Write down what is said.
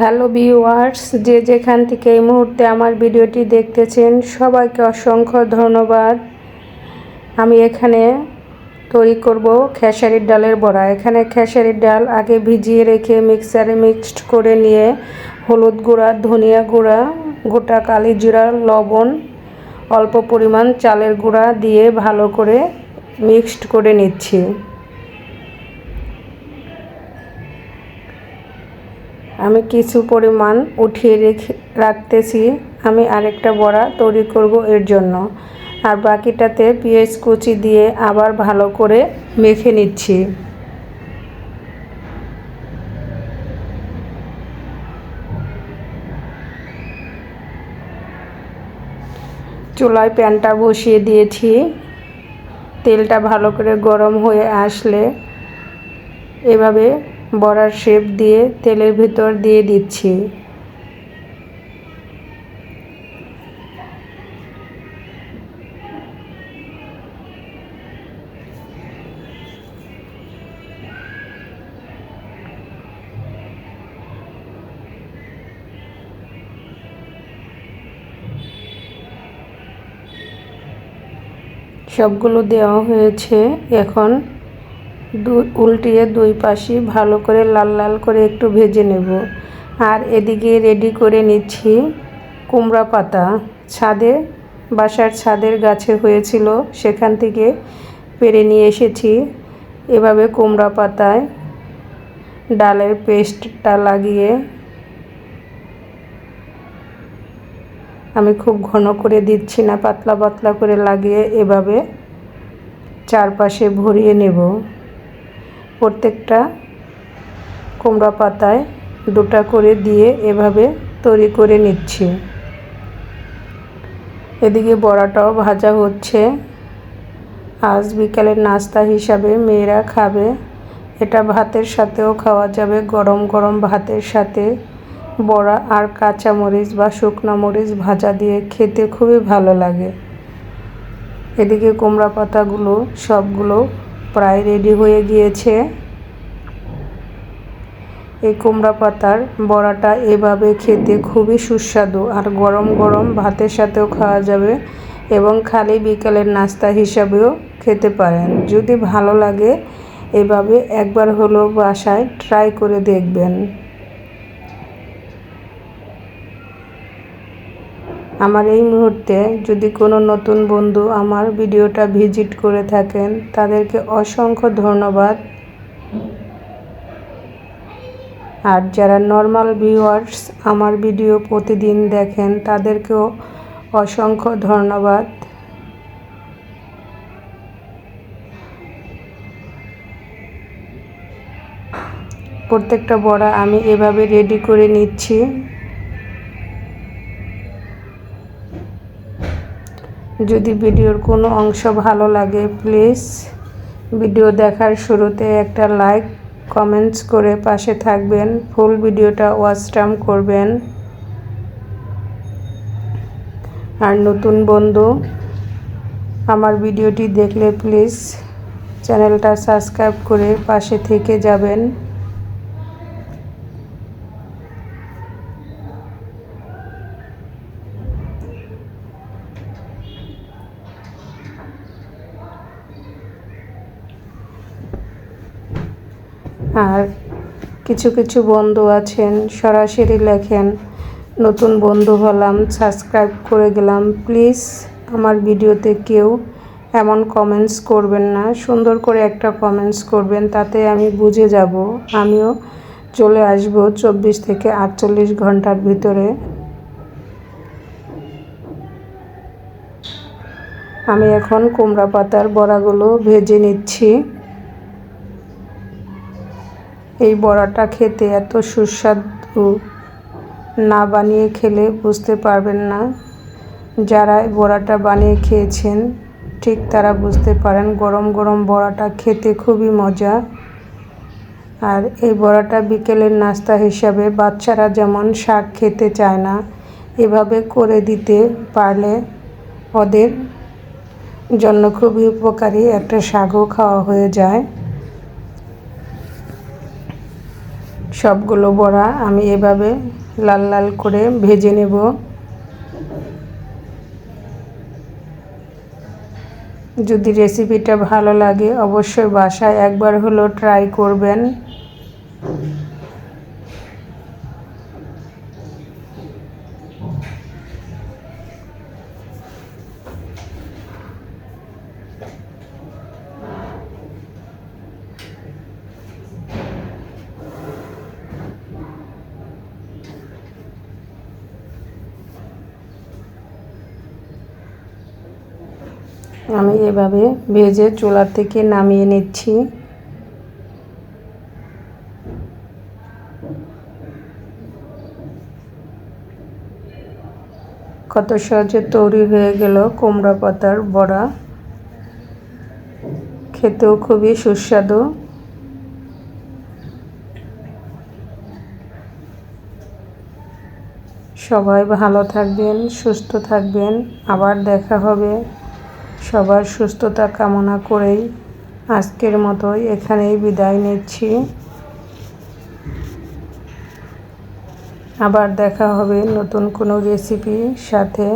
Hello viewers, যে যেখান থেকে এই মুহূর্তে আমার ভিডিওটি দেখতেছেন, সবাইকে অসংখ্য ধন্যবাদ। আমি এখানে তৈরি করব খেসারির ডালের বড়া। এখানে খেসারির ডাল আগে ভিজিয়ে রেখে মিক্সারে মিক্সড করে নিয়ে হলুদ গুঁড়া, ধনিয়া গুঁড়া, গোটা কালি জিরা, লবণ, অল্প পরিমাণ চালের গুঁড়া দিয়ে ভালো করে মিক্সড করে নিচ্ছি। আমি কিছু পরিমাণ উঠিয়ে রেখে, রাখতেছি। আমি আরেকটা বড়া তৈরি করব এর জন্য। আর বাকিটাতে পেঁয়াজ কুচি দিয়ে আবার ভালো করে মেখে নিচ্ছি। চুলায় প্যানটা বসিয়ে দিয়েছি। তেলটা ভালো করে গরম হয়ে আসলে এভাবে বড়ার শেপ দিয়ে তেলের ভিতর দিয়ে দিচ্ছি। সবগুলো দেওয়া হয়েছে। এখন উল্টিয়ে দুই পাশে ভালো করে লাল লাল করে একটু ভেজে নেব। আর এদিকে রেডি করে নিচ্ছি কুমড়া পাতা। ছাদে, বাসার ছাদের গাছে হয়েছিল, সেখান থেকে পেরে নিয়ে এসেছি। এভাবে কুমড়া পাতায় ডালের পেস্টটা লাগিয়ে আমি খুব ঘন করে দিচ্ছি না, পাতলা পাতলা করে লাগিয়ে এভাবে চারপাশে ভরিয়ে নেব। প্রত্যেকটা কুমড়া পাতায় দুটা করে দিয়ে এভাবে তৈরি করে নিচ্ছি। এদিকে বড়াটাও ভাজা হচ্ছে। আজ বিকালের নাস্তা হিসাবে মেয়েরা খাবে। এটা ভাতের সাথেও খাওয়া যাবে। গরম গরম ভাতের সাথে বড়া আর কাঁচা মরিচ বা শুকনো মরিচ ভাজা দিয়ে খেতে খুবই ভালো লাগে। এদিকে কুমড়া পাতাগুলো সবগুলো প্রায় রেডি হয়ে গিয়েছে। এই কুমড়া পাতার বড়াটা এভাবে খেতে খুবই সুস্বাদু আর গরম গরম ভাতের সাথেও খাওয়া যাবে এবং খালি বিকালের নাস্তা হিসাবেও খেতে পারেন। যদি ভালো লাগে, এভাবে একবার হলো বাসায় ট্রাই করে দেখবেন। আমার এই মুহূর্তে যদি কোনো নতুন বন্ধু আমার ভিডিওটা ভিজিট করে থাকেন, তাদেরকে অসংখ্য ধন্যবাদ। আর যারা নর্মাল ভিউয়ার্স আমার ভিডিও প্রতিদিন দেখেন, তাদেরকেও অসংখ্য ধন্যবাদ। প্রত্যেকটা বড়া আমি এভাবে রেডি করে নিচ্ছি। যদি ভিডিওর কোনো অংশ ভালো লাগে, প্লিজ ভিডিও দেখার শুরুতে একটা লাইক, কমেন্টস করে পাশে থাকবেন। ফুল ভিডিওটা ওয়াচ টাইম করবেন। আর নতুন বন্ধু, আমার ভিডিওটি দেখলে প্লিজ চ্যানেলটা সাবস্ক্রাইব করে পাশে থেকে যাবেন। আর কিছু কিছু বন্ধু আছেন, সরাসরি লেখেন, নতুন বন্ধু হলাম, সাবস্ক্রাইব করে গেলাম। প্লিজ আমার ভিডিওতে কেউ এমন কমেন্টস করবেন না। সুন্দর করে একটা কমেন্টস করবেন, তাতে আমি বুঝে যাব। আমিও চলে আসব চব্বিশ থেকে আটচল্লিশ ঘণ্টার ভিতরে। আমি এখন কুমড়া পাতার বড়াগুলো ভেজে নিচ্ছি। এই বড়াটা খেতে এত সুস্বাদু। না বানিয়ে খেলে বুঝতে পারবেন না। যারা বড়াটা বানিয়ে খেয়েছেন, ঠিক তারা বুঝতে পারেন গরম গরম বড়াটা খেতে খুবই মজা। আর এই বড়াটা বিকেলের নাস্তা হিসাবে বাচ্চারা যেমন শাক খেতে চায় না, এভাবে করে দিতে পারলে ওদের জন্য খুবই উপকারী একটা শাকও খাওয়া হয়ে যায়। সবগুলো বড়া আমি এভাবে লাল লাল করে ভেজে নেব। যদি রেসিপিটা ভালো লাগে অবশ্যই বাসায় একবার হলো ট্রাই করবেন। আমি এভাবে ভেজে চুলা থেকে নামিয়ে নিচ্ছি। কত সহজে তৈরি হয়ে গেল কুমড়া পাতার বড়া। খেতেও খুবই সুস্বাদু। সবাই ভালো থাকবেন, সুস্থ থাকবেন। আবার দেখা হবে। সবার সুস্থতা কামনা করেই আজকের মতো এখানেই বিদায় নিচ্ছি। আবার দেখা হবে নতুন কোনো রেসিপি সাথে।